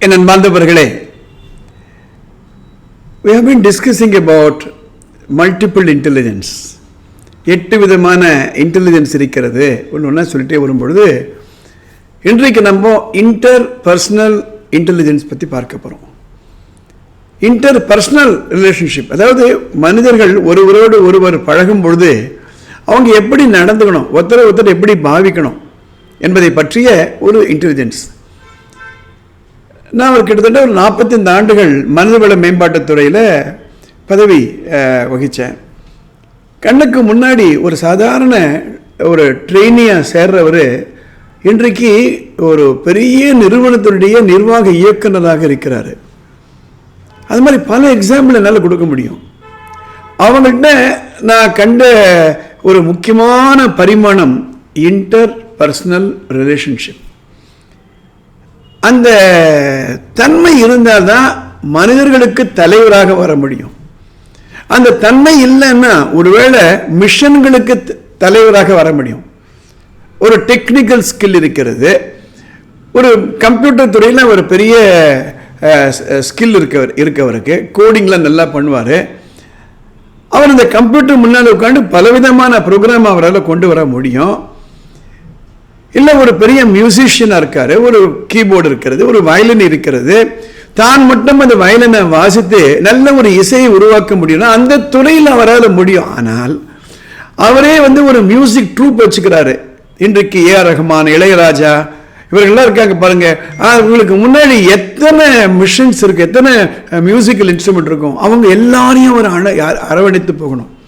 என் அன்பார்ந்தவர்களே we have been discussing about multiple intelligence எட்டு விதமான இன்டெலிஜென்ஸ் இருக்கிறது. ஒன்று ஒன்றா சொல்லிட்டே வரும்பொழுது இன்றைக்கு நம்ம இன்டர் பர்சனல் இன்டெலிஜென்ஸ் பற்றி பார்க்க போகிறோம் இன்டர் பர்சனல் ரிலேஷன்ஷிப் அதாவது மனிதர்கள் ஒருவரோடு ஒருவர் பழகும் பொழுது அவங்க எப்படி நடந்துக்கணும் ஒருத்தரை ஒருத்தர் எப்படி பாவிக்கணும் என்பதை பற்றிய ஒரு இன்டெலிஜென்ஸ் நான் ஒரு கிட்டத்தட்ட ஒரு நாற்பத்தைந்து ஆண்டுகள் மனிதவள மேம்பாட்டுத் துறையில் பதவி வகித்தேன் கண்ணுக்கு முன்னாடி ஒரு சாதாரண ஒரு ட்ரெயினியாக சேர்றவர் இன்றைக்கு ஒரு பெரிய நிறுவனத்தினுடைய நிர்வாக இயக்குனராக இருக்கிறார். அது மாதிரி பல எக்ஸாம்பிள் என்னால் கொடுக்க முடியும். அவங்கள்ட்ட நான் கண்ட ஒரு முக்கியமான பரிமாணம் இன்டர் பர்சனல் ரிலேஷன்ஷிப் அந்த தன்மை இருந்தால் தான் மனிதர்களுக்கு தலைவராக வர முடியும். அந்த தன்மை இல்லைன்னா ஒருவேளை மிஷன்களுக்கு த- தலைவராக வர முடியும். ஒரு டெக்னிக்கல் ஸ்கில் இருக்கிறது. ஒரு கம்ப்யூட்டர் துறையில் ஒரு பெரிய ஸ்கில் இருக்கவர் இருக்கவருக்கு கோடிங்லாம் நல்லா பண்ணுவார். அவர் இந்த கம்ப்யூட்டர் முன்னால் உட்காந்து பலவிதமான ப்ரோக்ராம் அவரால் கொண்டு வர முடியும். இல்லை ஒரு பெரிய மியூசிஷியனாக இருக்காரு ஒரு கீபோர்டு இருக்கிறது ஒரு வயலின் இருக்கிறது. தான் மட்டும் அந்த வயலினை வாசித்து நல்ல ஒரு இசையை உருவாக்க முடியும்னா அந்த துறையில் அவரால் முடியும். ஆனால் அவரே வந்து ஒரு மியூசிக் ட்ரூப் வச்சுக்கிறாரு. இன்றைக்கு ஏ ஆர் ரஹ்மான் இளையராஜா இவர்கள்லாம் இருக்காங்க பாருங்க. ஆ, இவங்களுக்கு முன்னாடி எத்தனை மிஷின்ஸ் இருக்கு எத்தனை மியூசிக்கல் இன்ஸ்ட்ருமெண்ட் இருக்கும். அவங்க எல்லாரையும் அவர் அரவணைத்து போகணும்.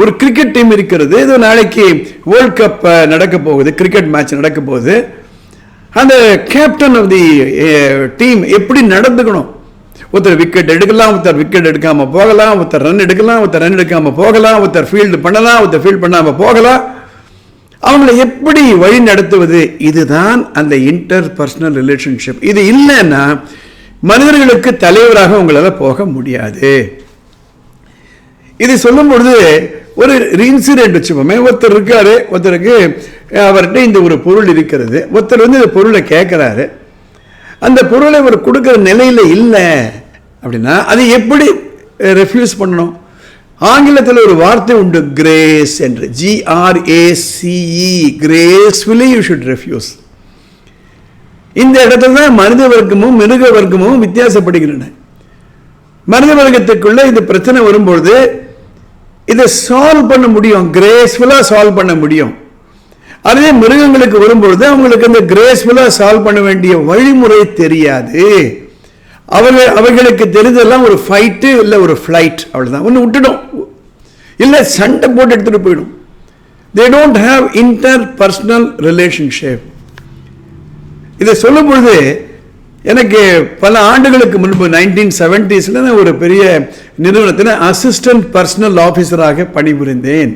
ஒரு கிரிக்கெட் டீம் இருக்கிறது. இது நாளைக்கு வேர்ல்ட் கப் நடக்க போகுது. கிரிக்கெட் மேட்ச் நடக்க போகுது. அந்த கேப்டன் ஆஃப் தி டீம் எப்படி நடந்துக்கணும்? ஒருத்தர் விக்கெட் எடுக்கலாம் ஒருத்தர் விக்கெட் எடுக்காமல் போகலாம் ஒருத்தர் ரன் எடுக்கலாம் ஒருத்தர் ரன் எடுக்காமல் போகலாம் ஒருத்தர் ஃபீல்டு பண்ணலாம் ஒருத்தர் ஃபீல்ட் பண்ணாமல் போகலாம். அவங்கள எப்படி வழி நடத்துவது? இதுதான் அந்த இன்டர் பர்சனல் ரிலேஷன்ஷிப் இது இல்லைன்னா மனிதர்களுக்கு தலைவராக உங்களால் போக முடியாது. இது சொல்லும் பொழுது ஒரு இன்சிடென்ட் வச்சுப்போமே ஒருத்தர் இருக்காரு ஒருத்தருக்கு அவர்கிட்ட இந்த ஒரு பொருள் இருக்கிறது. ஒருத்தர் வந்து இந்த பொருளை கேட்குறாரு. அந்த பொருளை அவர் கொடுக்குற நிலையில் இல்லை அப்படின்னா அது எப்படி ரெஃப்யூஸ் பண்ணணும்? ஆங்கிலத்தில் ஒரு வார்த்தை உண்டு கிரேஸ் என்று. G R A C E gracefully you should refuse இந்த இடத்துல தான் மனித வர்க்கமும் மிருக வர்க்கமும் வித்தியாசப்படுகின்றன. மனித வர்க்கத்துக்குள்ளே இந்த பிரச்சனை வரும்பொழுது இதை சால்வ் பண்ண முடியும். கிரேஸ்ஃபுல்லாக சால்வ் பண்ண முடியும். அதே மிருகங்களுக்கு வரும்பொழுது அவங்களுக்கு அந்த கிரேஸ்ஃபுல்லாக சால்வ் பண்ண வேண்டிய வழிமுறை தெரியாது. அவர்கள் அவர்களுக்கு தெரிஞ்சதெல்லாம் ஒரு ஃபைட்டு இல்லை ஒரு ஃப்ளைட் அவ்வளோதான் ஒன்று விட்டுடும். இல்லை சண்டை போட்டு எடுத்துகிட்டு போயிடும். They don't have interpersonal relationship இதை சொல்லும் பொழுது எனக்கு பல ஆண்டுகளுக்கு முன்பு நைன்டீன் செவன்டிஸில் நான் ஒரு பெரிய நிறுவனத்தில் அசிஸ்டன்ட் பர்சனல் ஆஃபீஸராக பணிபுரிந்தேன்.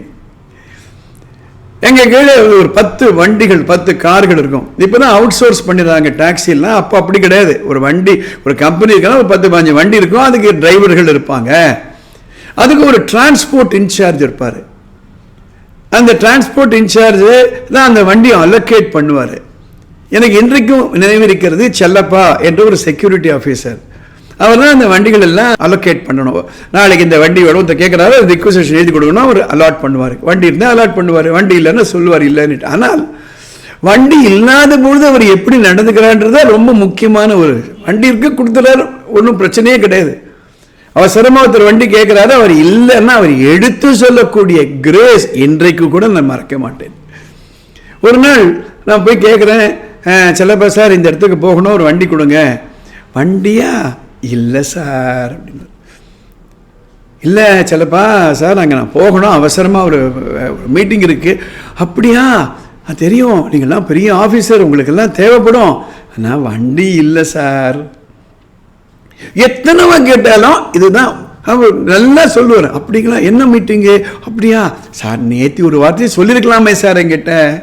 எங்கள் கீழே ஒரு பத்து வண்டிகள் பத்து கார்கள் இருக்கும். இப்போ தான் அவுட் சோர்ஸ் பண்ணிடுறாங்க டாக்ஸிலாம் அப்போ அப்படி கிடையாது. ஒரு வண்டி ஒரு கம்பெனி இருக்குன்னா ஒரு பத்து பதினஞ்சு வண்டி இருக்கும். அதுக்கு டிரைவர்கள் இருப்பாங்க. அதுக்கு ஒரு டிரான்ஸ்போர்ட் இன்சார்ஜ் இருப்பார். அந்த டிரான்ஸ்போர்ட் இன்சார்ஜ் தான் அந்த வண்டியை அலோகேட் பண்ணுவார். எனக்கு இன்றைக்கும் நினைவிருக்கிறது செல்லப்பா என்ற ஒரு செக்யூரிட்டி ஆஃபீஸர் அவர் தான் அந்த வண்டிகள் எல்லாம் அலோகேட் பண்ணணும். நாளைக்கு இந்த வண்டி வேணும் ஒருத்தர் கேட்குறாரு ரிக்வசேஷன் எழுதி கொடுக்கணும் அவர் அலாட் பண்ணுவார். வண்டி இருந்தால் அலாட் பண்ணுவார் வண்டி இல்லைன்னு சொல்லுவார் இல்லைன்னு ஆனால் வண்டி இல்லாத பொழுது அவர் எப்படி நடந்துக்கிறான்றதா ரொம்ப முக்கியமான ஒரு வண்டி இருக்கு கொடுத்துறாரு ஒன்றும் பிரச்சனையே கிடையாது. அவசரமாக ஒருத்தர் வண்டி கேட்குறாரு அவர் இல்லைன்னா அவர் எடுத்து சொல்லக்கூடிய கிரேஸ் இன்றைக்கு கூட நான் மறக்க மாட்டேன். ஒரு நாள் நான் போய் கேட்குறேன் செல்லப்பா சார் இந்த இடத்துக்கு போகணும் ஒரு வண்டி கொடுங்க. வண்டியா? இல்லை சார். அப்படின்னு இல்லை செல்லப்பா சார் அங்கே நான் போகணும் அவசரமாக ஒரு மீட்டிங் இருக்குது அப்படியா? தெரியும். நீங்கள்லாம் பெரிய ஆஃபீஸர் உங்களுக்கெல்லாம் தேவைப்படும். ஆனால் வண்டி இல்லை சார். எத்தனைவா கேட்டாலும் இதுதான் அவர் நல்லா சொல்லுவார். அப்படிங்களா? என்ன மீட்டிங்கு? அப்படியா? சார் நேற்று ஒரு வார்த்தையை சொல்லியிருக்கலாமே சார் என்கிட்ட.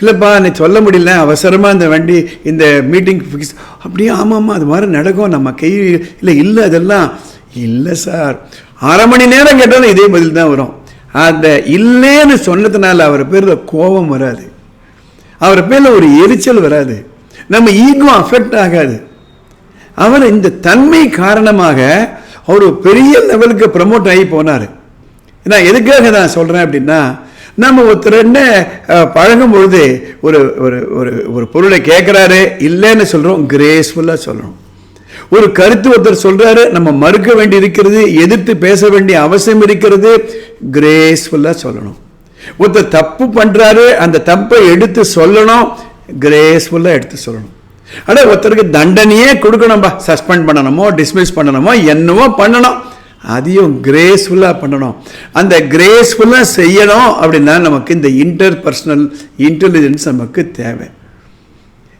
இல்லைப்பா நீ சொல்ல முடியல. அவசரமாக இந்த வண்டி இந்த மீட்டிங் ஃபிக்ஸ் அப்படியே ஆமாம்மா அது மாதிரி நடக்கும். நம்ம கை இல்லை இல்லை அதெல்லாம் இல்லை சார். அரை மணி நேரம் கேட்டாலும் இதே பதில் தான் வரும். அந்த இல்லைன்னு சொன்னதுனால அவர் பேரில் கோபம் வராது. அவர் பேரில் ஒரு எரிச்சல் வராது. நம்ம ஈகோ அஃபெக்ட் ஆகாது. அவர் இந்த தன்மை காரணமாக அவர் பெரிய லெவலுக்கு ப்ரமோட் ஆகி போனார். நான் எதுக்காக நான் சொல்கிறேன் அப்படின்னா நம்ம ஒருத்தர் என்ன பழகும் பொழுது ஒரு ஒரு ஒரு ஒரு பொருளை கேட்குறாரு இல்லைன்னு சொல்கிறோம் கிரேஸ்ஃபுல்லாக சொல்கிறோம் ஒரு கருத்து ஒருத்தர் சொல்கிறாரு நம்ம மறுக்க வேண்டி இருக்கிறது எதிர்த்து பேச வேண்டிய அவசியம் இருக்கிறது கிரேஸ்ஃபுல்லாக சொல்லணும். ஒருத்தர் தப்பு பண்ணுறாரு அந்த தப்பை எடுத்து சொல்லணும் கிரேஸ்ஃபுல்லாக எடுத்து சொல்லணும். ஆனால் ஒருத்தருக்கு தண்டனையே கொடுக்கணும்பா சஸ்பெண்ட் பண்ணணுமோ டிஸ்மிஸ் பண்ணணுமோ என்னவோ பண்ணணும். அதையும் கிரேஸ்ஃபுல்லாக பண்ணணும். அந்த கிரேஸ்ஃபுல்லாக செய்யணும் அப்படின்னா நமக்கு இந்த இன்டர் பர்சனல் இன்டெலிஜென்ஸ் நமக்கு தேவை.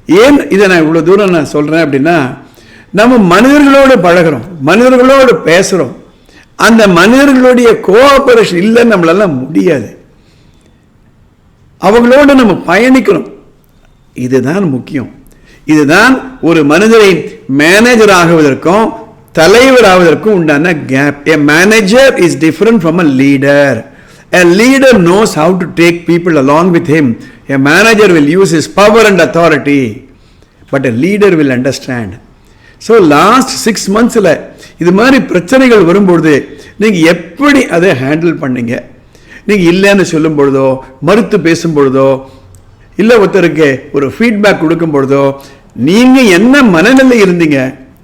ஏன் இதை நான் இவ்வளோ தூரம் நான் சொல்கிறேன் அப்படின்னா நம்ம மனிதர்களோடு பழகுறோம் மனிதர்களோடு பேசுகிறோம் அந்த மனிதர்களுடைய கோஆபரேஷன் இல்லை நம்மளால முடியாது. அவங்களோடு நம்ம பயணிக்கணும். இதுதான் முக்கியம். இதுதான் ஒரு மனிதரை மேனேஜர் ஆகுவதற்கும் தலைவர் ஆவதற்கும் உண்டான gap a manager is different from a leader a leader knows how to take people along with him a manager will use is power and authority but a leader will understand so last six மந்த்ஸில் இது மாதிரி பிரச்சனைகள் வரும்பொழுது நீங்கள் எப்படி அதை handle பண்ணீங்க? நீங்கள் இல்லைன்னு சொல்லும் பொழுதோ மறுத்து பேசும் பொழுதோ இல்லை ஒருத்தருக்கு ஒரு ஃபீட்பேக் கொடுக்கும் பொழுதோ நீங்கள் என்ன மனநிலை இருந்தீங்க?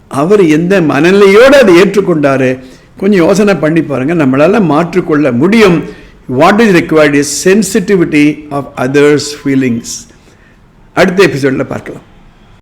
அவர் எந்த மனநிலையோடு அதை ஏற்றுக்கொண்டார்? கொஞ்சம் யோசனை பண்ணி பாருங்க. நம்மளால் மாற்றிக்கொள்ள முடியும். What is required is sensitivity of others feelings அடுத்த எபிசோடில் பார்க்கலாம்.